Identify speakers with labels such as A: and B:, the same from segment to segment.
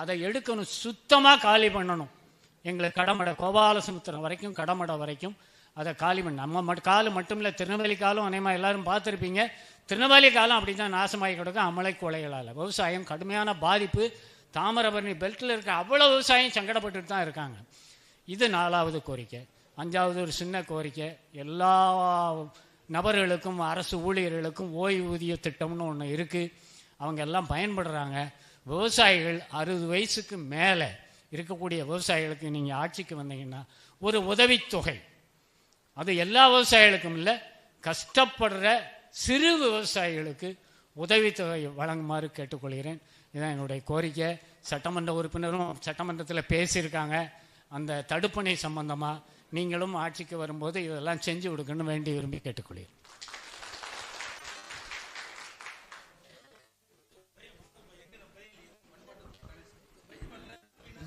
A: அதை எடுக்கணும் சுத்தமாக காலி பண்ணணும். எங்களுக்கு கடமடை கோபாலசமுத்திரம் வரைக்கும் கடமடை வரைக்கும் அதை காலி பண்ண நம்ம மட்டும் காலு மட்டும் இல்லை திருநெல்வேலி காலம் அநேகமாக எல்லாரும் பார்த்துருப்பீங்க. திருநெல்வேலி காலம் அப்படி தான் நாசமாகி கிடக்கும் அமலை கொலைகளால். விவசாயம் கடுமையான பாதிப்பு. தாமிரபரணி பெல்ட்டில் இருக்க அவ்வளோ விவசாயம் சங்கடப்பட்டுட்டு தான் இருக்காங்க. இது நாலாவது கோரிக்கை. அஞ்சாவது ஒரு சின்ன கோரிக்கை. எல்லா நபர்களுக்கும் அரசு ஊழியர்களுக்கும் ஓய்வூதிய திட்டம்னு ஒன்று இருக்குது அவங்க எல்லாம் பயன்படுறாங்க. விவசாயிகள் அறுபது வயசுக்கு மேலே இருக்கக்கூடிய விவசாயிகளுக்கு நீங்கள் ஆட்சிக்கு வந்தீங்கன்னா ஒரு உதவித்தொகை. அது எல்லா விவசாயிகளுக்கும் இல்லை கஷ்டப்படுற சிறு விவசாயிகளுக்கு உதவித்தொகை வழங்குமாறு கேட்டுக்கொள்கிறேன். இதான் என்னுடைய கோரிக்கை. சட்டமன்ற உறுப்பினரும் சட்டமன்றத்தில் பேசியிருக்காங்க. அந்த தடுப்பணை சம்பந்தமாக நீங்களும் ஆட்சிக்கு வரும்போது இதெல்லாம் செஞ்சு கொடுக்கணும்னு வேண்டி விரும்பி கேட்டுக்கொள்கிறேன்.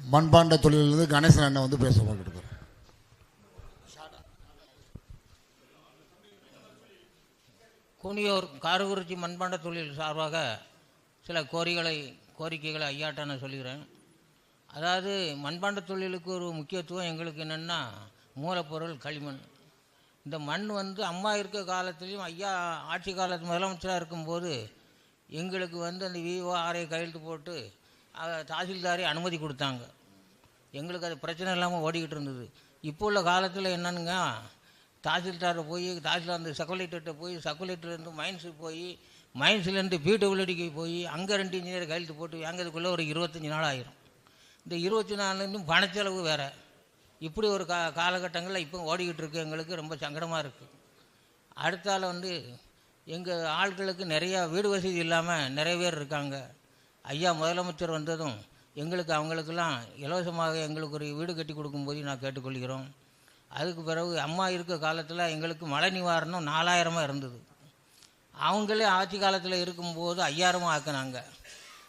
B: மண்பாண்ட தொழிலிருந்து கணேசன் அண்ணன் வந்து பேச பார்க்கிட்டு
C: கூனியூர் காரகுறிச்சி மண்பாண்ட தொழில் சார்பாக சில கோரிகளை கோரிக்கைகளை ஐயாட்ட நான் சொல்லிக்கிறேன். அதாவது மண்பாண்ட தொழிலுக்கு ஒரு முக்கியத்துவம் எங்களுக்கு என்னென்னா மூலப்பொருள் களிமண். இந்த மண் வந்து அம்மா இருக்க காலத்துலேயும் ஐயா ஆட்சி காலத்து முதலமைச்சராக இருக்கும்போது எங்களுக்கு வந்து அந்த விஓ ஆர்ஐ கையெழுத்து போட்டு அஹ், தாசில்தாரே அனுமதி கொடுத்தாங்க. எங்களுக்கு அது பிரச்சனை இல்லாமல் ஓடிக்கிட்டு இருந்தது. இப்போ உள்ள காலத்தில் என்னன்னுங்க தாசில்தாரை போய் தாசில்தார் அந்த சக்குலேட்டர்கிட்ட போய் சக்குலேட்டர்லேருந்து மைன்ஸுக்கு போய் மைன்ஸ்லேருந்து பிடபிள்யூடிக்கு போய் அங்கே ரெண்டு இன்ஜினியர் கையெழுத்து போட்டு வாங்கிறதுக்குள்ளே ஒரு இருபத்தஞ்சி நாள் ஆயிரும். இந்த இருபத்தி நாலுலேருந்து பணச்செலவு வேறு. இப்படி ஒரு கா காலகட்டங்களில் இப்போ ஓடிக்கிட்டு இருக்கு எங்களுக்கு ரொம்ப சங்கடமாக இருக்குது அடுத்தால் வந்து எங்கள் ஆட்களுக்கு நிறையா வீடு வசதி இல்லாமல் நிறைய பேர் இருக்காங்க. ஐயா முதலமைச்சர் வந்ததும் எங்களுக்கு அவங்களுக்கெல்லாம் இலவசமாக எங்களுக்கு ஒரு வீடு கட்டி கொடுக்கும்போது நான் கேட்டுக்கொள்கிறோம். அதுக்கு பிறகு அம்மா இருக்க காலத்தில் எங்களுக்கு மழை நிவாரணம் நாலாயிரமாக இருந்தது. அவங்களே ஆட்சி காலத்தில் இருக்கும்போது ஐயாயிரமாக ஆக்குனாங்க.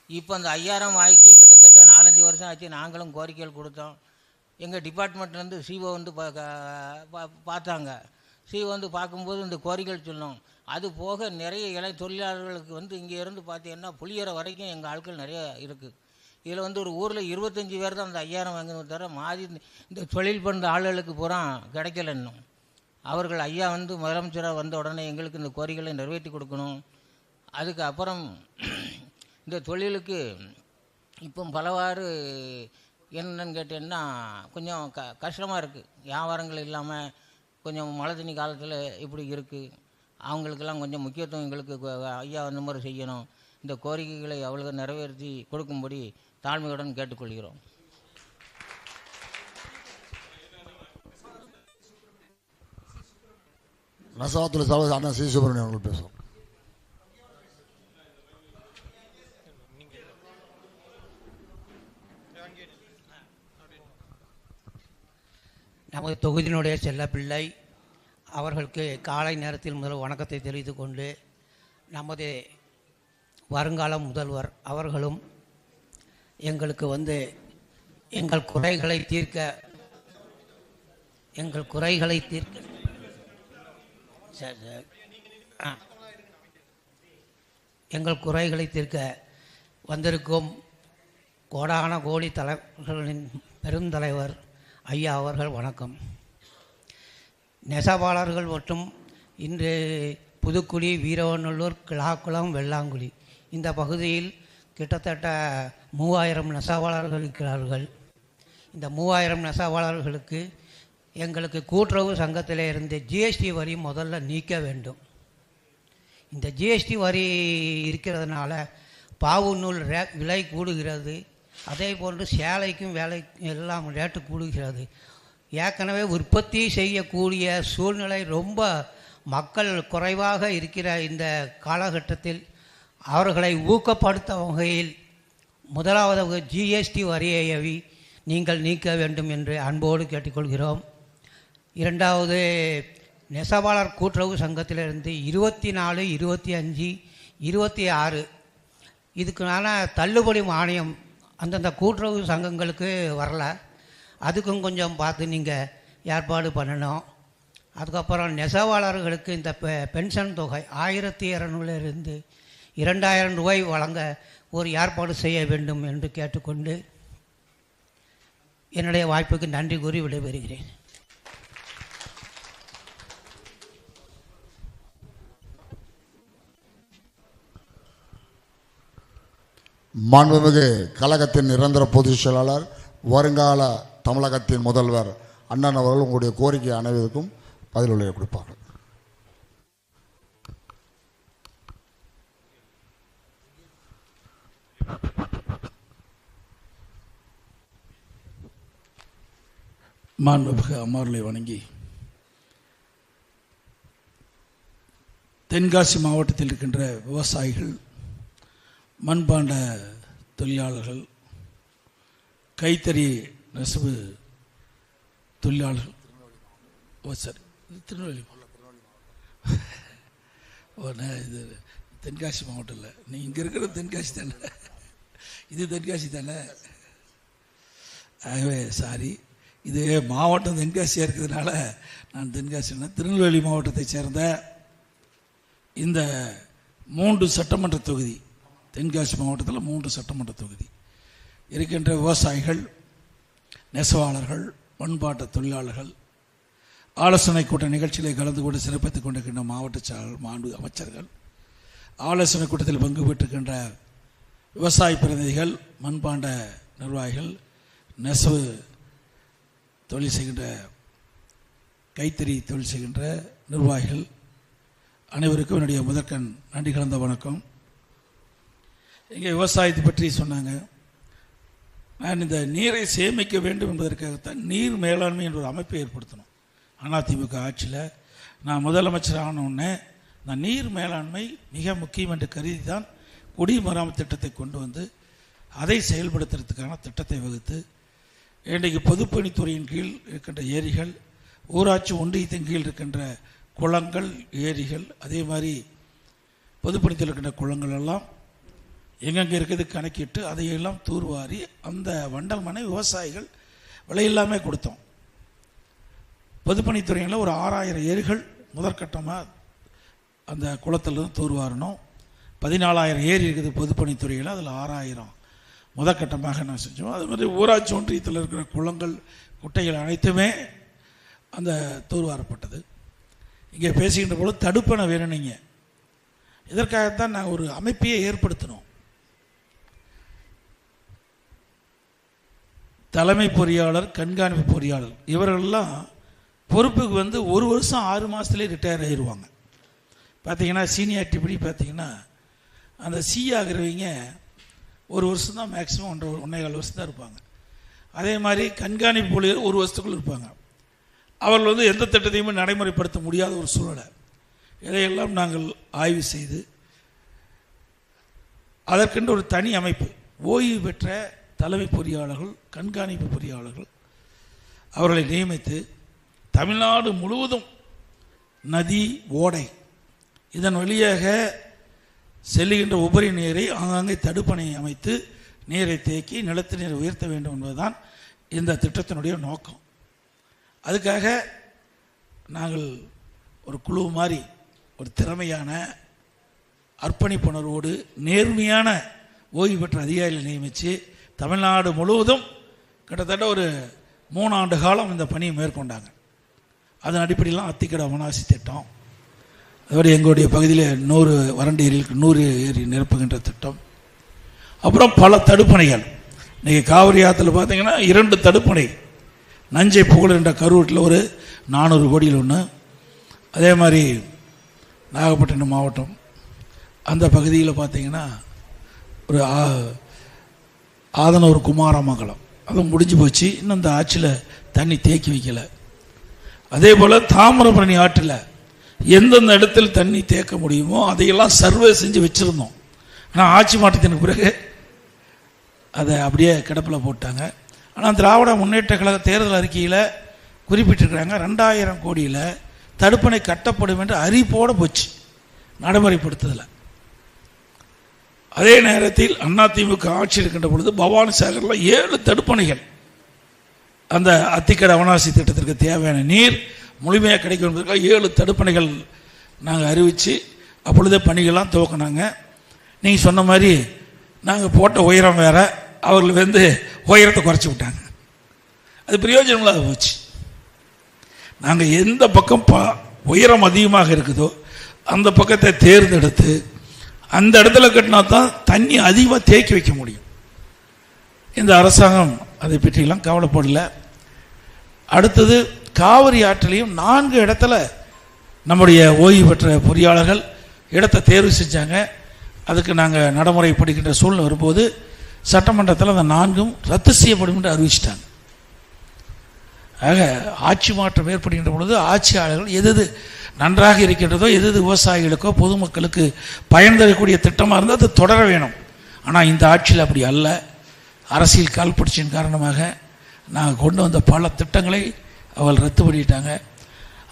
C: இப்போ அந்த ஐயாயிரம் ஆக்கி கிட்டத்தட்ட நாலஞ்சு வருஷம் ஆச்சு. நாங்களும் கோரிக்கைகள் கொடுத்தோம். எங்கள் டிபார்ட்மெண்ட்லேருந்து சிஓ வந்து பா பா- பார்த்தாங்க. சிஓ வந்து பார்க்கும்போது இந்த கோரிக்கைகள் சொன்னோம். அது போக நிறைய இளை தொழிலாளர்களுக்கு வந்து இங்கே இருந்து பார்த்தீங்கன்னா புளியற வரைக்கும் எங்கள் ஆட்கள் நிறைய இருக்குது இதில் வந்து ஒரு ஊரில் இருபத்தஞ்சி பேர் தான் அந்த ஐயாயிரம் வாங்கணும் தவிர மாறி இந்த- தொழில் பண்ணுற ஆளுகளுக்கு பூரா கிடைக்கல இன்னும். அவர்கள் ஐயா வந்து முதலமைச்சராக வந்த உடனே எங்களுக்கு இந்த கோரிக்கைகளை நிறைவேற்றி கொடுக்கணும். அதுக்கு அப்புறம் இந்த தொழிலுக்கு இப்போ பலவாறு என்னன்னு கேட்டீங்கன்னா கொஞ்சம் க கஷ்டமாக இருக்குது வியாபாரங்கள் இல்லாமல் கொஞ்சம் மழை தண்ணி காலத்தில் இப்படி இருக்குது அவங்களுக்கெல்லாம் கொஞ்சம் முக்கியத்துவம் எங்களுக்கு ஐயா அந்த மாதிரி செய்யணும். இந்த கோரிக்கைகளை அவளுக்கு நிறைவேற்றி கொடுக்கும்படி தாழ்மையுடன் கேட்டுக்கொள்கிறோம்.
B: நெசவாத்துல சார்பாக அண்ணன் சி. சுப்பிரமணியம் அவர்கள் பேசுவோம்.
D: நமது தொகுதியினுடைய செல்லப்பிள்ளை அவர்களுக்கு காலை நேரத்தில் முதல் வணக்கத்தை தெரிவித்துக் கொண்டு நமது வருங்கால முதல்வர் அவர்களும் எங்களுக்கு வந்து எங்கள் குறைகளை தீர்க்க எங்கள் குறைகளை தீர்க்க. சரி சார். ஆ. எங்கள் குறைகளை தீர்க்க வந்திருக்கும் கோடான கோடி தலைவர்களின் பெருந்தலைவர் ஐயா அவர்கள் வணக்கம். நெசவாளர்கள் மற்றும் இன்று புதுக்குடி வீரவநல்லூர் கிளாக்குளம் வெள்ளாங்குடி இந்த பகுதியில் கிட்டத்தட்ட மூவாயிரம் நெசவாளர்கள் இருக்கிறார்கள். இந்த மூவாயிரம் நெசவாளர்களுக்கு எங்களுக்கு கூட்டுறவு சங்கத்தில் இருந்து ஜிஎஸ்டி வரி முதல்ல நீக்க வேண்டும். இந்த ஜிஎஸ்டி வரி இருக்கிறதுனால பாவு நூல் ரே விலை கூடுகிறது. அதே போன்று சேலைக்கும் வேலை எல்லாம் ரேட்டு கூடுகிறது. ஏற்கனவே உற்பத்தி செய்யக்கூடிய சூழ்நிலை ரொம்ப மக்கள் குறைவாக இருக்கிற இந்த காலகட்டத்தில் அவர்களை ஊக்கப்படுத்த வகையில் முதலாவது ஜிஎஸ்டி வரியை நீங்கள் நீக்க வேண்டும் என்று அன்போடு கேட்டுக்கொள்கிறோம். இரண்டாவது நெசவாளர் கூட்டுறவு சங்கத்திலிருந்து இருபத்தி நாலு இருபத்தி அஞ்சு இருபத்தி ஆறு இதுக்கான தள்ளுபடி மானியம் அந்தந்த கூட்டுறவு சங்கங்களுக்கு வரல. அதுக்கும் கொஞ்சம் பார்த்து நீங்கள் ஏற்பாடு பண்ணணும். அதுக்கப்புறம் நெசவாளர்களுக்கு இந்த பெ பென்ஷன் தொகை ஆயிரத்தி இரநூறுலேருந்து இரண்டாயிரம் ரூபாய் வழங்க ஒரு ஏற்பாடு செய்ய வேண்டும் என்று கேட்டுக்கொண்டு என்னுடைய வாய்ப்புக்கு நன்றி கூறி விடைபெறுகிறேன்.
B: மாண்புமிகு கழகத்தின் நிரந்தர பொதுச் செயலாளர் வருங்கால தமிழகத்தின் முதல்வர் அண்ணன் அவர்கள் உங்களுடைய கோரிக்கை அனைவருக்கும் பதிலுள்ள கொடுப்பார்கள்.
E: மாண்புமிகு அம்மாவர்களை வணங்கி தென்காசி மாவட்டத்தில் இருக்கின்ற விவசாயிகள் மண்பாண்ட தொழிலாளர்கள் கைத்தறி நெசவு தொழிலாளர்கள் ஓ சரி இது திருநெல்வேலி ஓ இது தென்காசி மாவட்டம் இல்லை. நீ இங்கே இருக்கிற தென்காசி தானே? இது தென்காசி தானே? ஆகவே சாரி இது மாவட்டம் தென்காசியாக இருக்கிறதுனால நான் தென்காசி திருநெல்வேலி மாவட்டத்தை சேர்ந்த இந்த மூன்று சட்டமன்ற தொகுதி தென்காசி மாவட்டத்தில் மூன்று சட்டமன்ற தொகுதி. இருக்கின்ற விவசாயிகள் நெசவாளர்கள் பண்பாட்டு தொழிலாளர்கள் ஆலோசனை கூட்ட நிகழ்ச்சியில் கலந்து கொண்டு சிறப்பித்துக் கொண்டிருக்கின்ற மாவட்ட செயலாளர் மாண்பு அமைச்சர்கள் ஆலோசனை கூட்டத்தில் பங்கு பெற்றுக்கின்ற விவசாய பிரதிநிதிகள் மண்பாண்ட நிர்வாகிகள் நெசவு தொழில் செய்கின்ற கைத்தறி தொழில் செய்கின்ற நிர்வாகிகள் அனைவருக்கும் என்னுடைய முதற்கண் நன்றி கலந்த வணக்கம். இங்கே விவசாயத்தை பற்றி சொன்னாங்க. நான் இந்த நீரை சேமிக்க வேண்டும் என்பதற்காகத்தான் நீர் மேலாண்மை என்ற ஒரு அமைப்பை ஏற்படுத்தணும். அதிமுக ஆட்சியில் நான் முதலமைச்சர் ஆனவுடனே இந்த நீர் மேலாண்மை மிக முக்கியம் என்று கருதி தான் குடிமராமத்து திட்டத்தை கொண்டு வந்து அதை செயல்படுத்துறதுக்கான திட்டத்தை வகுத்து இன்றைக்கு பொதுப்பணித்துறையின் கீழ் இருக்கின்ற ஏரிகள் ஊராட்சி ஒன்றியத்தின் கீழ் இருக்கின்ற குளங்கள் ஏரிகள் அதே மாதிரி பொதுப்பணித்தில் இருக்கின்ற குளங்கள் எல்லாம் எங்கெங்கே இருக்குது கணக்கிட்டு அதையெல்லாம் தூர்வாரி அந்த வண்டல் மனை விவசாயிகள் விலையில்லாமே கொடுத்தோம். பொதுப்பணித்துறையில் ஒரு ஆறாயிரம் ஏரிகள் முதற்கட்டமாக அந்த குளத்திலிருந்து தூர்வாரணும். பதினாலாயிரம் ஏரி இருக்குது பொதுப்பணித்துறையில் அதில் ஆறாயிரம் முதற்கட்டமாக என்ன செஞ்சோம். அது மாதிரி ஊராட்சி ஒன்றியத்தில் இருக்கிற குளங்கள் குட்டைகள் அனைத்துமே அந்த தூர்வாரப்பட்டது. இங்கே பேசுகின்ற போது தடுப்பணை வேணும் நீங்கள் இதற்காகத்தான் நாங்கள் ஒரு அமைப்பையே ஏற்படுத்தினோம். தலைமை பொறியாளர் கண்காணிப்பு பொறியாளர் இவர்கள்லாம் பொறுப்புக்கு வந்து ஒரு வருஷம் ஆறு மாதத்துலேயே ரிட்டையர் ஆயிடுவாங்க பார்த்தீங்கன்னா சீனியாரிட்டி படி பார்த்தீங்கன்னா அந்த சி ஆகிறவங்க ஒரு வருஷம் தான் மேக்ஸிமம் ஒன்றரை ஒன்றே கால் வருஷம் தான் இருப்பாங்க. அதே மாதிரி கண்காணிப்பு ஊழியர் ஒரு வருஷத்துக்குள்ள இருப்பாங்க. அவர்கள் வந்து எந்த திட்டத்தையுமே நடைமுறைப்படுத்த முடியாத ஒரு சூழ்நிலை இதையெல்லாம் நாங்கள் ஆய்வு செய்து அதற்கென்று ஒரு தனி அமைப்பு ஓய்வு பெற்ற தலைமை பொறியாளர்கள் கண்காணிப்பு பொறியாளர்கள் அவர்களை நியமித்து தமிழ்நாடு முழுவதும் நதி ஓடை இதன் வழியாக செல்லுகின்ற உபரி நீரை ஆங்காங்கே தடுப்பணை அமைத்து நீரை தேக்கி நிலத்து நீரை உயர்த்த வேண்டும் என்பதுதான் இந்த திட்டத்தினுடைய நோக்கம். அதுக்காக நாங்கள் ஒரு குழு மாதிரி ஒரு திறமையான அர்ப்பணிப்புணர்வோடு நேர்மையான ஓய்வு பெற்ற அதிகாரிகளை நியமித்து தமிழ்நாடு முழுவதும் கிட்டத்தட்ட ஒரு மூணு ஆண்டு காலம் இந்த பணியை மேற்கொண்டாங்க. அதன் அடிப்படையிலாம் அத்திக்கட அவனாசி திட்டம். அதோடு எங்களுடைய பகுதியில் நூறு வறண்ட ஏரிகளுக்கு நூறு ஏரி நிரப்புகின்ற திட்டம். அப்புறம் பல தடுப்பணைகள். இன்றைக்கி காவிரி ஆற்றுல பார்த்தீங்கன்னா இரண்டு தடுப்பணை. நஞ்சை புகழ் என்ற கரூரில் ஒரு நானூறு கோடியில் ஒன்று அதே மாதிரி நாகப்பட்டினம் மாவட்டம். அந்த பகுதியில் பார்த்தீங்கன்னா ஒரு ஆ- ஆதனூர் குமாரமங்கலம். அதுவும் முடிஞ்சு போச்சு. இன்னும் அந்த ஆற்றில் தண்ணி தேக்கி வைக்கலை. அதே போல் தாமிரபரணி ஆற்றில் எந்தெந்த இடத்தில் தண்ணி தேக்க முடியுமோ அதையெல்லாம் சர்வே செஞ்சு வச்சுருந்தோம். ஆனால் ஆட்சி மாற்றத்திற்கு பிறகு அதை அப்படியே கிடப்பில் போட்டாங்க. ஆனால் திராவிட முன்னேற்ற கழக தேர்தல் அறிக்கையில் குறிப்பிட்டிருக்கிறாங்க ரெண்டாயிரம் கோடியில் தடுப்பணை கட்டப்படும் என்று அறிவிப்போடு போச்சு நடைமுறைப்படுத்துதலை அதே நேரத்தில் அதிமுக ஆட்சி இருக்கின்ற பொழுது பவானி சாகரில் ஏழு தடுப்பணைகள். அந்த அத்திக்கடை அவனாசி திட்டத்திற்கு தேவையான நீர் முழுமையாக கிடைக்கும் என்பதற்காக ஏழு தடுப்பணைகள் நாங்கள் அறிவித்து அப்பொழுதே பணிகள்லாம் துவக்கினாங்க. நீங்கள் சொன்ன மாதிரி நாங்கள் போட்ட உயரம் வேறு அவர்கள் வந்து உயரத்தை குறைச்சி விட்டாங்க. அது பிரயோஜனம் இல்லாத போச்சு. நாங்கள் எந்த பக்கம் பா உயரம் அதிகமாக இருக்குதோ அந்த பக்கத்தை தேர்ந்தெடுத்து அந்த இடத்துல கட்டினா தான் தண்ணி அதிகமாக தேக்கி வைக்க முடியும். இந்த அரசாங்கம் அதை பற்றியெல்லாம் கவலைப்படலை. அடுத்தது காவிரி ஆற்றிலையும் நான்கு இடத்துல நம்முடைய ஓய்வு பெற்ற பொறியாளர்கள் இடத்தை தேர்வு செஞ்சாங்க. அதுக்கு நாங்கள் நடைமுறைப்படுகின்ற சூழ்நிலை வரும்போது சட்டமன்றத்தில் அந்த நான்கும் ரத்து செய்யப்படும் என்று அறிவிச்சிட்டாங்க. ஆக ஆட்சி மாற்றம் ஏற்படுகின்ற பொழுது ஆட்சியாளர்கள் எது எது நன்றாக இருக்கின்றதோ எது எது விவசாயிகளுக்கோ பொதுமக்களுக்கு பயன் தரக்கூடிய திட்டமாக இருந்தால் அது தொடர வேணும். ஆனால் இந்த ஆட்சியில் அப்படி அல்ல. அரசியல் கால்புடிச்சின் காரணமாக நாங்கள் கொண்டு வந்த பல திட்டங்களை அவள் ரத்து பண்ணிட்டாங்க.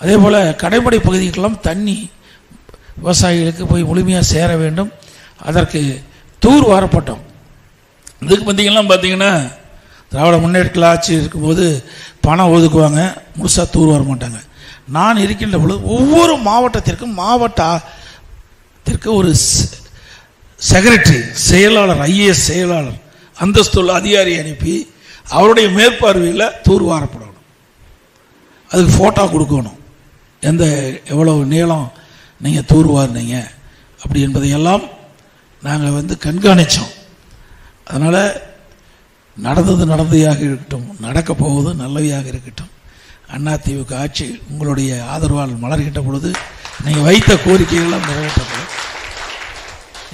E: அதே போல் கடைமடை பகுதிக்கெல்லாம் தண்ணி விவசாயிகளுக்கு போய் முழுமையாக சேர வேண்டும். அதற்கு தூர் வாரப்பட்டோம். இதுக்கு பார்த்திங்கன்னா பார்த்தீங்கன்னா திராவிட முன்னேற்ற ஆட்சி இருக்கும்போது பணம் ஒதுக்குவாங்க. முழுசாக தூர் வர மாட்டாங்க. நான் இருக்கின்ற பொழுது ஒவ்வொரு மாவட்டத்திற்கும் மாவட்டத்திற்கு ஒரு செக்ரட்டரி செயலாளர் ஐஏஎஸ் செயலாளர் அந்தஸ்துள்ள அதிகாரி அனுப்பி அவருடைய மேற்பார்வையில் தூர் வாரப்படும். அதுக்கு ஃபோட்டோ கொடுக்கணும். எந்த எவ்வளவு நீளம் நீங்கள் தூர்வாருனீங்க அப்படி என்பதையெல்லாம் நாங்கள் வந்து கண்காணித்தோம் அதனால் நடந்தது நடந்ததாக இருக்கட்டும் நடக்க போவது நல்லவையாக இருக்கட்டும் அதிமுக ஆட்சி உங்களுடைய ஆதரவால் மலர்கின்ற பொழுது நீங்கள் வைத்த கோரிக்கைகள்லாம் நிறைவேற்றப்படும்.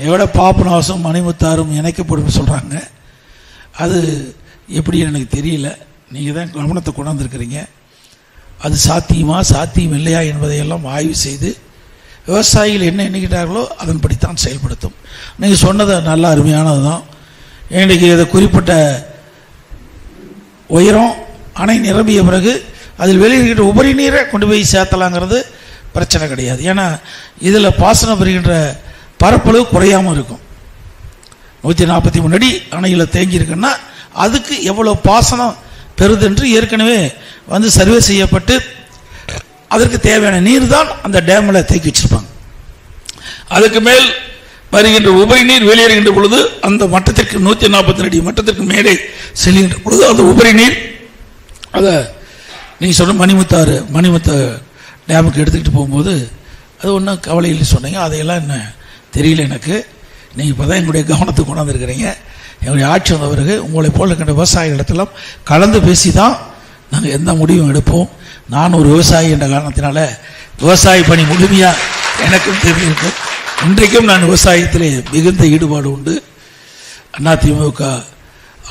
E: எவ்வளோ பாப்பநாசம் மணிமுத்தாரும் இணைக்கப்படும் சொல்கிறாங்க அது எப்படி எனக்கு தெரியல. நீங்கள் தான் கவனத்தை கொண்டாந்துருக்கிறீங்க அது சாத்தியமா சாத்தியம் இல்லையா என்பதையெல்லாம் ஆய்வு செய்து விவசாயிகள் என்ன எண்ணுகிறார்களோ அதன்படித்தான் செயல்படுத்தும். நீங்கள் சொன்னது நல்ல அருமையானது தான் இன்றைக்கு இதை குறிப்பிட்ட உயரம் அணை நிரம்பிய பிறகு அதில் வெளியிருக்கிற உபரி நீரை கொண்டு போய் சேர்த்தலாங்கிறது பிரச்சனை கிடையாது. ஏன்னா இதில் பாசனம் பெறுகின்ற பரப்பளவு குறையாமல் இருக்கும். நூற்றி நாற்பத்தி மூணு அடி அணையில் தேங்கியிருக்குன்னா அதுக்கு எவ்வளோ பாசனம் பெறுதென்று ஏற்கனவே வந்து சர்வே செய்யப்பட்டு அதற்கு தேவையான நீர் தான் அந்த டேமில் தேக்கி வச்சிருப்பாங்க. அதுக்கு மேல் வருகின்ற உபரி நீர் வெளியேறுகின்ற பொழுது அந்த மட்டத்திற்கு நூற்றி நாற்பத்தி அடி மட்டத்திற்கு மேலே செல்கின்ற பொழுது அந்த உபரி நீர் அதை நீங்கள் சொன்ன மணிமுத்தாறு மணிமுத்த டேமுக்கு எடுத்துக்கிட்டு போகும்போது அது ஒன்றும் கவலை இல்லைன்னு சொன்னீங்க. அதையெல்லாம் என்ன தெரியல எனக்கு. நீங்கள் இப்போ தான் எங்களுடைய கவனத்துக்கு கொண்டாந்துருக்கிறீங்க. எங்களுடைய ஆட்சி வந்த பிறகு உங்களை போல இருக்கின்ற இடத்துல கலந்து பேசி தான் நாங்கள் எந்த முடிவும் எடுப்போம்? நான் ஒரு விவசாயி என்ற காரணத்தினால விவசாய பணி முழுமையாக எனக்கும் தெரிஞ்சிருக்கு இன்றைக்கும் நான் விவசாயத்திலே மிகுந்த ஈடுபாடு உண்டு. அதிமுக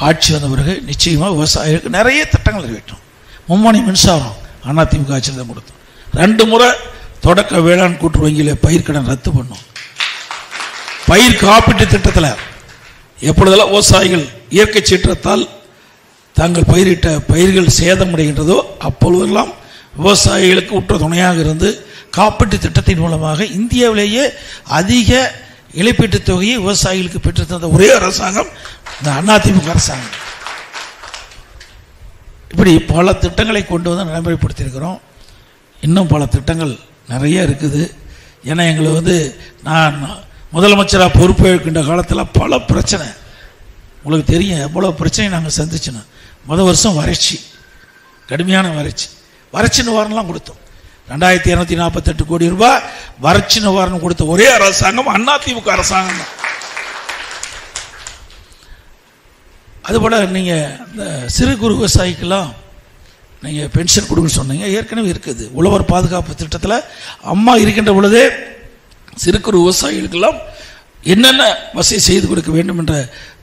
E: ஆட்சி வந்த பிறகு நிச்சயமாக விவசாயிகளுக்கு நிறைய திட்டங்கள் நிறைவேற்றும் மும்மணி மின்சாரம் அதிமுக ஆட்சியில் தான் கொடுத்தோம். ரெண்டு முறை தொடக்க வேளாண் கூட்டு வங்கியில் பயிர்க்கடன் ரத்து பண்ணோம். பயிர் காப்பீட்டு திட்டத்தில் எப்பொழுதெல்லாம் விவசாயிகள் இயற்கை சீற்றத்தால் தாங்கள் பயிரிட்ட பயிர்கள் சேதமடைகின்றதோ அப்பொழுதெல்லாம் விவசாயிகளுக்கு உற்ற துணையாக இருந்து காப்பீட்டு திட்டத்தின் மூலமாக இந்தியாவிலேயே அதிக இழப்பீட்டுத் தொகையை விவசாயிகளுக்கு பெற்றுத்தந்த ஒரே அரசாங்கம் இந்த அதிமுக அரசாங்கம். இப்படி பல திட்டங்களை கொண்டு வந்து நடைமுறைப்படுத்தியிருக்கிறோம். இன்னும் பல திட்டங்கள் நிறைய இருக்குது. ஏன்னா எங்களை வந்து நான் முதலமைச்சராக பொறுப்பேற்கின்ற காலத்தில் பல பிரச்சனை. உங்களுக்கு தெரியும் எவ்வளோ பிரச்சனை நாங்கள் சந்திச்சினோம் முதல் வருஷம் வறட்சி. கடுமையான வறட்சி. வறட்சி நிவாரணம்லாம் கொடுத்தோம். ரெண்டாயிரத்தி இரநூத்தி நாற்பத்தெட்டு கோடி ரூபாய் வறட்சி நிவாரணம் கொடுத்த ஒரே அரசாங்கம் அதிமுக அரசாங்கம் தான். அதுபோல் நீங்கள் இந்த சிறு குறு விவசாயிக்கெல்லாம் நீங்கள் பென்ஷன் கொடுங்கன்னு சொன்னீங்க. ஏற்கனவே இருக்குது. உழவர் பாதுகாப்பு திட்டத்தில் அம்மா இருக்கின்ற பொழுதே சிறு குறு விவசாயிகளுக்கெல்லாம் என்னென்ன வசதி செய்து கொடுக்க வேண்டும் என்ற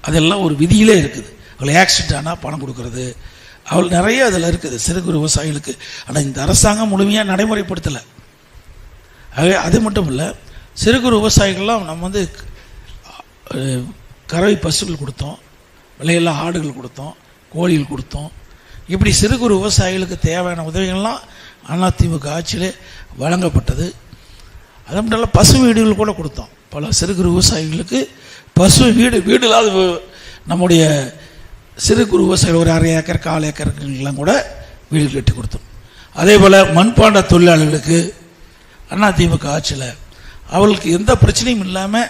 E: அதெல்லாம் ஒரு விதியிலே இருக்குது. அவள் ஆக்சிடென்ட் ஆனால் பணம் கொடுக்கறது. அவள் நிறைய அதில் இருக்குது சிறு குறு விவசாயிகளுக்கு. ஆனால் இந்த அரசாங்கம் முழுமையாக நடைமுறைப்படுத்தலை. ஆகவே அது மட்டும் இல்லை சிறு குறு விவசாயிகள்லாம் நம்ம வந்து கறவை பசுக்கள் கொடுத்தோம் விலையில்லா ஆடுகள் கொடுத்தோம் கோழிகள் கொடுத்தோம். இப்படி சிறு குறு விவசாயிகளுக்கு தேவையான உதவிகள்லாம் அதிமுக ஆட்சியிலே வழங்கப்பட்டது. அது மட்டும் இல்லை பசு வீடுகள் கூட கொடுத்தோம். பல சிறு குறு விவசாயிகளுக்கு பசு வீடு வீடு இல்லாத நம்முடைய சிறு குறு விவசாயிகள் ஒரு அரை ஏக்கர் கால் ஏக்கர்லாம் கூட வீடு கட்டி கொடுத்தோம். அதே போல் மண்பாண்ட தொழிலாளர்களுக்கு அதிமுக ஆட்சியில் அவர்களுக்கு எந்த பிரச்சனையும் இல்லாமல்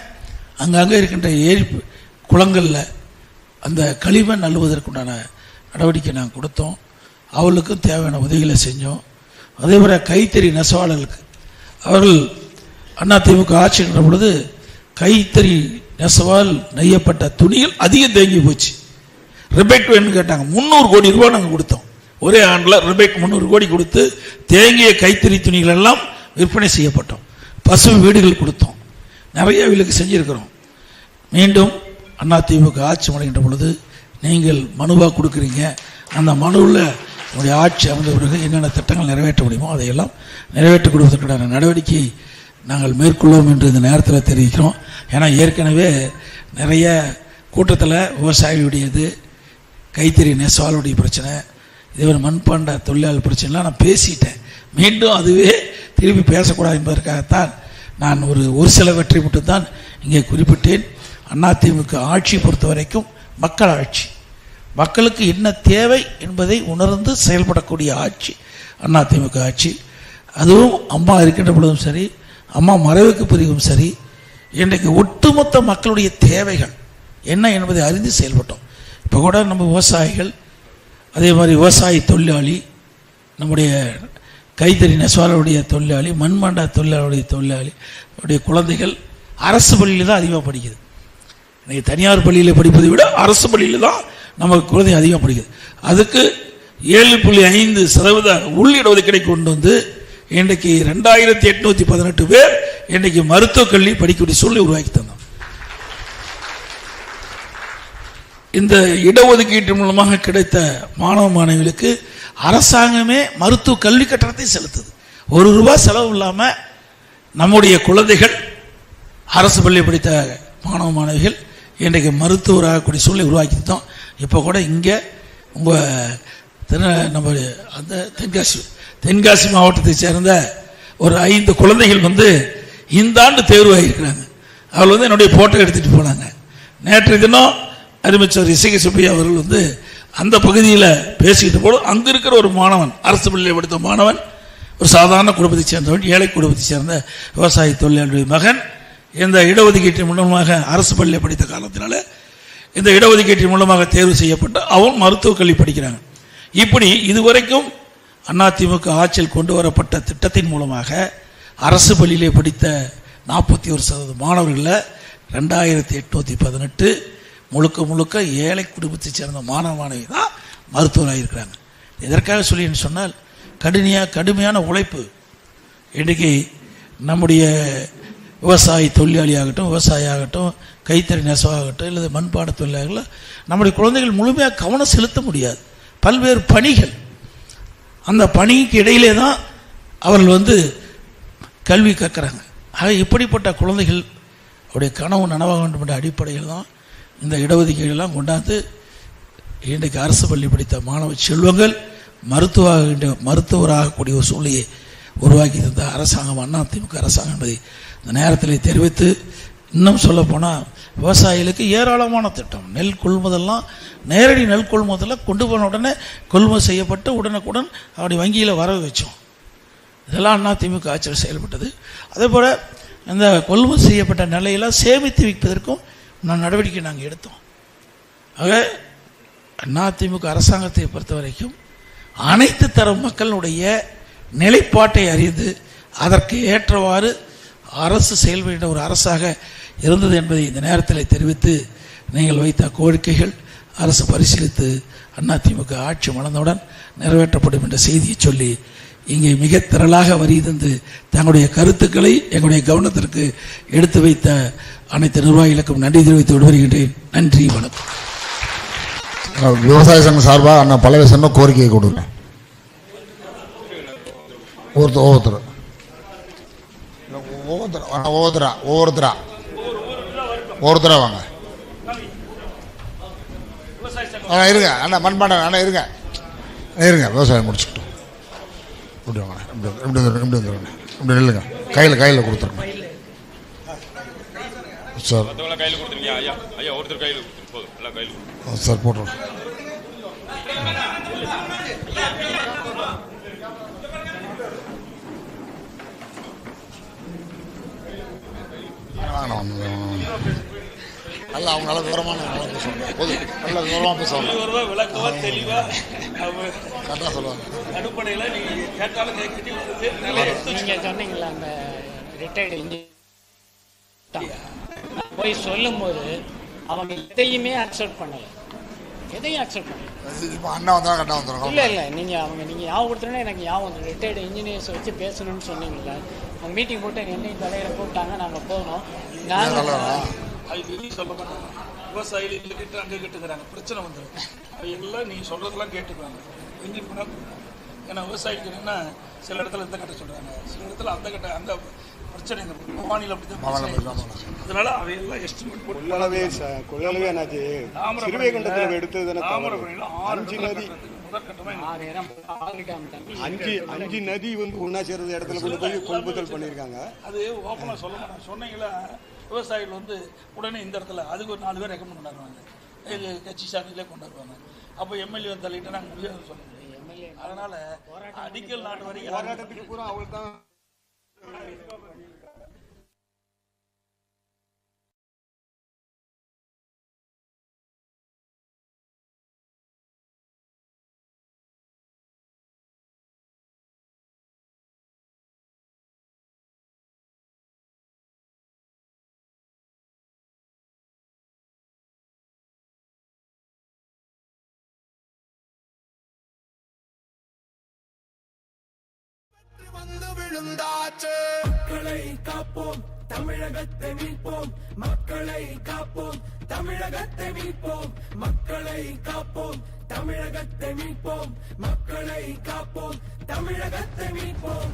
E: அங்கங்கே இருக்கின்ற ஏரி குளங்களில் அந்த கழிவை நல்லுவதற்குண்டான நடவடிக்கை நாங்கள் கொடுத்தோம். அவர்களுக்கும் தேவையான உதவிகளை செஞ்சோம். அதே போல் கைத்தறி நெசவாளர்களுக்கு அவர்கள் அண்ணா தீமுக்கு ஆட்சி என்ற பொழுது கைத்தறி நெசவால் நெய்யப்பட்ட துணிகள் அதிகம் தேங்கி போச்சு. ரிபேக் வேணும்னு கேட்டாங்க. முந்நூறு கோடி ரூபாய் நாங்கள் கொடுத்தோம். ஒரே ஆண்டில் ரிபேக் முந்நூறு கோடி கொடுத்து தேங்கிய கைத்தறி துணிகள் எல்லாம் விற்பனை செய்யப்பட்டோம். பசு வீடுகள் கொடுத்தோம். நிறைய வீலுக்கு செஞ்சுருக்கிறோம். மீண்டும் அண்ணா திமுக ஆட்சி முறைகின்ற பொழுது நீங்கள் மனுவாக கொடுக்குறீங்க. அந்த மனுவில் உங்களுடைய ஆட்சி அமைந்த பிறகு என்னென்ன திட்டங்கள் நிறைவேற்ற முடியுமோ அதையெல்லாம் நிறைவேற்றி கொடுப்பதற்கான நடவடிக்கை நாங்கள் மேற்கொள்வோம் என்று இந்த நேரத்தில் தெரிவிக்கிறோம். ஏன்னா ஏற்கனவே நிறைய கூட்டத்தில் விவசாயிகளுடையது கைத்தறி நெசவாளுடைய பிரச்சனை இதே மண்பாண்ட தொழிலாளர் பிரச்சனைலாம் நான் பேசிட்டேன். மீண்டும் அதுவே திரும்பி பேசக்கூடாது என்பதற்காகத்தான் நான் ஒரு ஒரு சில வெற்றி மட்டும்தான் இங்கே குறிப்பிட்டேன். அதிமுக ஆட்சி பொறுத்த வரைக்கும் மக்கள் ஆட்சி மக்களுக்கு என்ன தேவை என்பதை உணர்ந்து செயல்படக்கூடிய ஆட்சி அதிமுக ஆட்சி. அதுவும் அம்மா இருக்கின்ற பொழுதும் சரி அம்மா மறைவுக்கு பிரிவும் சரி இன்றைக்கு ஒட்டுமொத்த மக்களுடைய தேவைகள் என்ன என்பதை அறிந்து செயல்பட்டோம். இப்போ கூட நம்ம விவசாயிகள் அதே மாதிரி விவசாய தொழிலாளி நம்முடைய கைத்தறி நெசவாளருடைய தொழிலாளி மண்பாண்ட தொழிலாளருடைய தொழிலாளி அவருடைய குழந்தைகள் அரசு பள்ளியில் தான் அதிகமாக படிக்குது. இன்றைக்கி தனியார் பள்ளியில் படிப்பதை விட அரசு பள்ளியில் தான் நமக்கு குழந்தை அதிகமாக படிக்குது. அதுக்கு ஏழு புள்ளி ஐந்து சதவீத உள்ளிடஒதுக்கீடை கொண்டு வந்து இன்றைக்கு ரெண்டாயிரத்தி எட்நூத்தி பதினெட்டு பேர் இன்றைக்கு மருத்துவக் கல்வி படிக்கக்கூடிய சூழ்நிலை உருவாக்கி தந்தோம். இந்த இடஒதுக்கீட்டு மூலமாக கிடைத்த மாணவ மாணவிகளுக்கு அரசாங்கமே மருத்துவ கல்வி கட்டணத்தை செலுத்துது. ஒரு ரூபாய் செலவு இல்லாமல் நம்முடைய குழந்தைகள் அரசு பள்ளி படித்த மாணவ மாணவிகள் இன்றைக்கு மருத்துவராகக்கூடிய சூழ்நிலை உருவாக்கித்தோம் இப்போ கூட இங்கே உங்கள் தின நம்ம அந்த தென்காசி தென்காசி மாவட்டத்தை சேர்ந்த ஒரு ஐந்து குழந்தைகள் வந்து இந்த ஆண்டு தேர்வாகியிருக்கிறாங்க அவள் வந்து என்னுடைய போட்டோ எடுத்துகிட்டு போனாங்க. நேற்று தினம் அறிவிச்சர் இசைக சுப்பையா அவர்கள் வந்து அந்த பகுதியில் பேசிக்கிட்டு போது அங்கே இருக்கிற ஒரு மாணவன் அரசு பள்ளியில் படித்த மாணவன் ஒரு சாதாரண குடும்பத்தை சேர்ந்தவன் ஏழை குடும்பத்தை சேர்ந்த விவசாய தொழிலாளருடைய மகன். இந்த இடஒதுக்கீட்டின் மூலமாக அரசு பள்ளியில் படித்த காலத்தினால இந்த இடஒதுக்கீட்டின் மூலமாக தேர்வு செய்யப்பட்டு அவன் மருத்துவக் கல்வி படிக்கிறாங்க. இப்படி இதுவரைக்கும் அதிமுக ஆட்சியில் கொண்டு வரப்பட்ட திட்டத்தின் மூலமாக அரசு பள்ளியிலே படித்த நாற்பத்தி ஒரு சதவீத மாணவர்களில் ரெண்டாயிரத்தி எட்நூற்றி பதினெட்டு முழுக்க முழுக்க ஏழை குடும்பத்தைச் சேர்ந்த மாணவ மாணவி தான் மருத்துவராக இருக்கிறாங்க. எதற்காக சொல்லின்னு சொன்னால் கடுமையாக கடுமையான உழைப்பு. இன்றைக்கி நம்முடைய விவசாய தொழிலாளி ஆகட்டும் விவசாயி ஆகட்டும் கைத்தறி நெசவாகட்டும் இல்லை மண்பாட தொழிலாளர்கள் நம்முடைய குழந்தைகள் முழுமையாக கவனம் செலுத்த முடியாது. பல்வேறு பணிகள் அந்த பணிக்கு இடையிலே தான் அவர்கள் வந்து கல்வி கற்கிறாங்க. ஆக இப்படிப்பட்ட குழந்தைகள் அவருடைய கனவு நனவாக வேண்டும் என்ற அடிப்படையில் தான் இந்த இடஒதுக்கீடெல்லாம் கொண்டாந்து இன்றைக்கு அரசு பள்ளி படித்த மாணவ செல்வங்கள் மருத்துவ மருத்துவராகக்கூடிய ஒரு சூழ்நிலையை உருவாக்கி தந்த அரசாங்கம் அண்ணா திமுக அரசாங்கம் என்பதை இந்த நேரத்தில் தெரிவித்து இன்னும் சொல்லப்போனால் விவசாயிகளுக்கு ஏராளமான திட்டம். நெல் கொள்முதல்லாம் நேரடி நெல் கொள்முதலில் கொண்டு போன உடனே கொள்முதல் செய்யப்பட்டு உடனுக்குடன் அவருடைய வங்கியில் வர வச்சோம். இதெல்லாம் அண்ணா திமுக ஆட்சியில் செயல்பட்டது. அதே போல் இந்த கொள்முதல் செய்யப்பட்ட நிலையெல்லாம் சேமித்து வைப்பதற்கும் நான் நடவடிக்கை நாங்கள் எடுத்தோம். ஆக அதிமுக அரசாங்கத்தை பொறுத்த வரைக்கும் அனைத்து தரம் மக்களுடைய நிலைப்பாட்டை அறிந்து அதற்கு ஏற்றவாறு அரசு செயல்படுகின்ற ஒரு அரசாக இருந்தது என்பதை இந்த நேரத்தில் தெரிவித்து நீங்கள் வைத்த கோரிக்கைகள் அரசு பரிசீலித்து அதிமுக ஆட்சி மலர்ந்தவுடன் நிறைவேற்றப்படும் என்ற செய்தியை சொல்லி இங்கே மிக திரளாக வரி தந்து தங்களுடைய கருத்துக்களை எங்களுடைய கவனத்திற்கு எடுத்து வைத்த அனைத்து நிர்வாகிகளுக்கும் நன்றி தெரிவித்து விடுவருகின்றேன் நன்றி வணக்கம்.
B: விவசாய சங்கம் சார்பாக அண்ணா பழைய சொன்ன கோரிக்கையை கொடுங்க. ஒருத்தர் ஒவ்வொருத்தர். ஒவ்வொருத்தரா ஆ, ஒவ்வொருத்தரா? ஒரு தடவை வாங்க. அண்ணா இருங்க. அண்ணா மண்பாண்ட அண்ணா இருங்க. இருங்க. விவசாயம் முடிச்சுக்கிட்டோம். இப்படி வாங்க. இப்படி இப்படி வந்துடுங்க இப்படி இப்படி நில்லுங்க. கையில் கையில் கொடுத்துருங்க. சார்.
F: கையில் ஐயா ஐயா ஒருத்தர் கையில் கையில்
B: சார் போட்டுருங்க வாங்கண்ணா, நல்ல அவங்க நல்ல விவரமான நல்லா பேசுவாங்க பொது நல்ல விவரமாக பேசுவாங்க
E: விவரமா விளக்கமா தெளிவா அவங்க
B: கரெக்டாக சொல்லுவாங்க.
E: அடிப்படையில் நீங்க கேட்டாலும் கேட்கிட்டு வருது நல்ல
A: நீங்க சொன்னீங்களா அந்த ரிட்டையர்டு இன்ஜினியர்? போய் சொல்லும்போது அவங்க எதையுமே அக்செப்ட் பண்ணல. எதையும் அக்செப்ட் பண்ணல.
B: இப்போ அண்ணா வந்தால் கரெக்டாக வந்துடும்
A: இல்ல இல்ல நீங்க அவங்க நீங்க ஞாபகப்படுத்தினா எனக்கு ஞாபகம் வந்து ரிட்டையர்டு இன்ஜினியர்ஸ் வச்சு பேசணும்னு சொன்னீங்கல்ல அவங்க மீட்டிங் போட்டு என்னையும் தலையில கூப்பிட்டாங்க நாங்க போனோம். நாங்க
B: நல்லவரா
E: அது எதுவும் சொல்ல மாட்டாங்க. விவசாயிகள் இங்க கிட்ட அங்கே கேட்டுக்கிறாங்க பிரச்சனை வந்துடும் அது எல்லாம் நீ சொல்றதெல்லாம் கேட்டுக்குவாங்க எங்கே போனால் ஏன்னா விவசாயிக்கு என்னன்னா சில இடத்துல இந்த கட்ட சொல்றாங்க. சில இடத்துல அந்த கட்ட அந்த பிரச்சனை இந்த மாநிலம் அப்படி தான்
B: மாநிலம்
E: பிரச்சனை.
B: அப்படிதான்.
E: அதனால அவையெல்லாம் எஸ்டிமேட் போட்டு
G: கொள்ளளவே கொள்ளளவே என்னாச்சு? சிறுவைகுண்டத்தில் எடுத்தது
E: ஆறு
G: நதி. அஞ்சு அஞ்சு நதி வந்து ஒன்னா சேர்ந்த இடத்துல கொண்டு போய் கொள்முதல் பண்ணியிருக்காங்க.
E: அது ஓப்பனாக சொல்ல மாட்டாங்க. சொன்னீங்களா? விவசாயிகள் வந்து உடனே இந்த இடத்துல அதுக்கு ஒரு நாலு பேர் ரெக்கமெண்ட் கொண்டாடுவாங்க இது கட்சி சார்பிலே கொண்டாடுவாங்க அப்போ எம்எல்ஏ வந்து தள்ளிட்டு நாங்கள் முடியாது சொல்ல முடியும் அதனால அடிக்கல் நாட்டு வரைக்கும்
H: விழுந்தாச்சு. மக்களை காப்போம் தமிழகத்தை மீட்போம். மக்களை காப்போம் தமிழகத்தை மீட்போம். மக்களை காப்போம் தமிழகத்தை மீட்போம். மக்களை காப்போம் தமிழகத்தை மீட்போம்.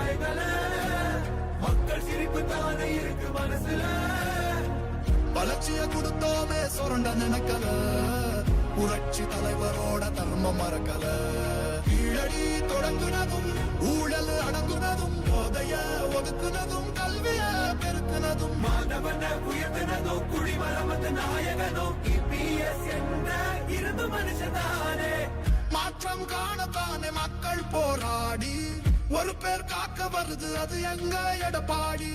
H: மயங்கல மக்கள் சிரிப்பு தானே இருக்கு மனசுல. வளர்ச்சிய கொடுத்தோமே சுரண்ட நினைக்கல. புரட்சி தலைவரோட தர்மம் மறக்கல. கீழடி தொடங்குனதும் ஊழல் அடங்குனதும் போதைய ஒதுக்குனதும் கல்விய பெருக்குனதும். மாணவன உயர்த்தினதும் குடிமரமத்து நாயகனும் இபிஎஸ் என்ற இரும்பு மனுஷதானே மாற்றம் காணத்தானே மக்கள் போராடி ஒரு பேர் காக்க வருது அது எங்க எடப்பாடி?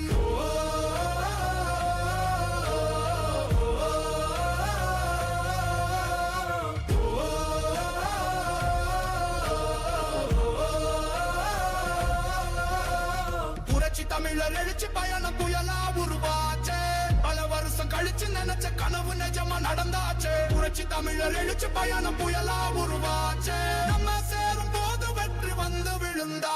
H: புரட்சி தமிழர் எழுச்சி பயண புயலா உருவாச்சே. பல வருஷம் கழிச்சு நினைச்ச கனவு நிஜமா நடந்தாச்சு. புரட்சி தமிழர் எழுச்சி பயண புயலா உருவாச்சே. நம்ம சேரும் போது வெற்றி வந்து விழுந்தா.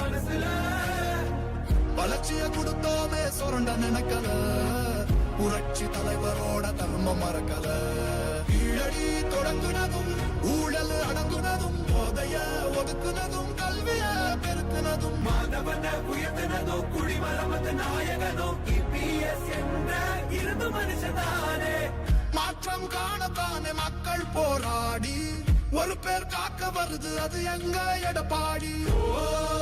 H: மனசுல. வளர்ச்சிய கொடுத்தோமே சுரண்ட நினைக்கல. புரட்சி தலைவரோட தர்மம் மறக்கல. கீழடி தொடங்குனதும் ஊழல் அடங்குனதும் போதைய ஒதுக்குனதும் கல்விய பெருக்குனதும். மாணவன உயர்த்தினதும் குடிமரமத்து நாயகனும் இபிஎஸ் என்ற இரும்பு மனுஷதானே மாற்றம் காணத்தானே மக்கள் போராடி. ஒரு பேர் காக்க வருது அது எங்க எடப்பாடி? புரட்சி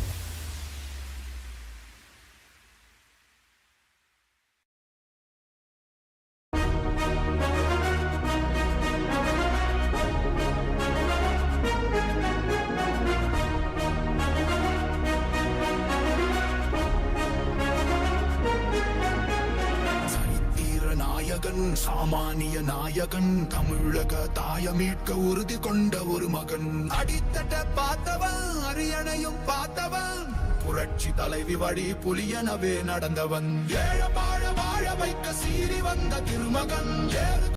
H: தாய மீட்க உறுதி கொண்ட ஒரு மகன். அடித்தட்ட பார்த்தவன் அரியணையும் பார்த்தவன். புரட்சி தலைவி வழி புலியனவே நடந்தவன். ஏழ வாழ வாழ வைக்க சீறி வந்த திருமகன். ஏறு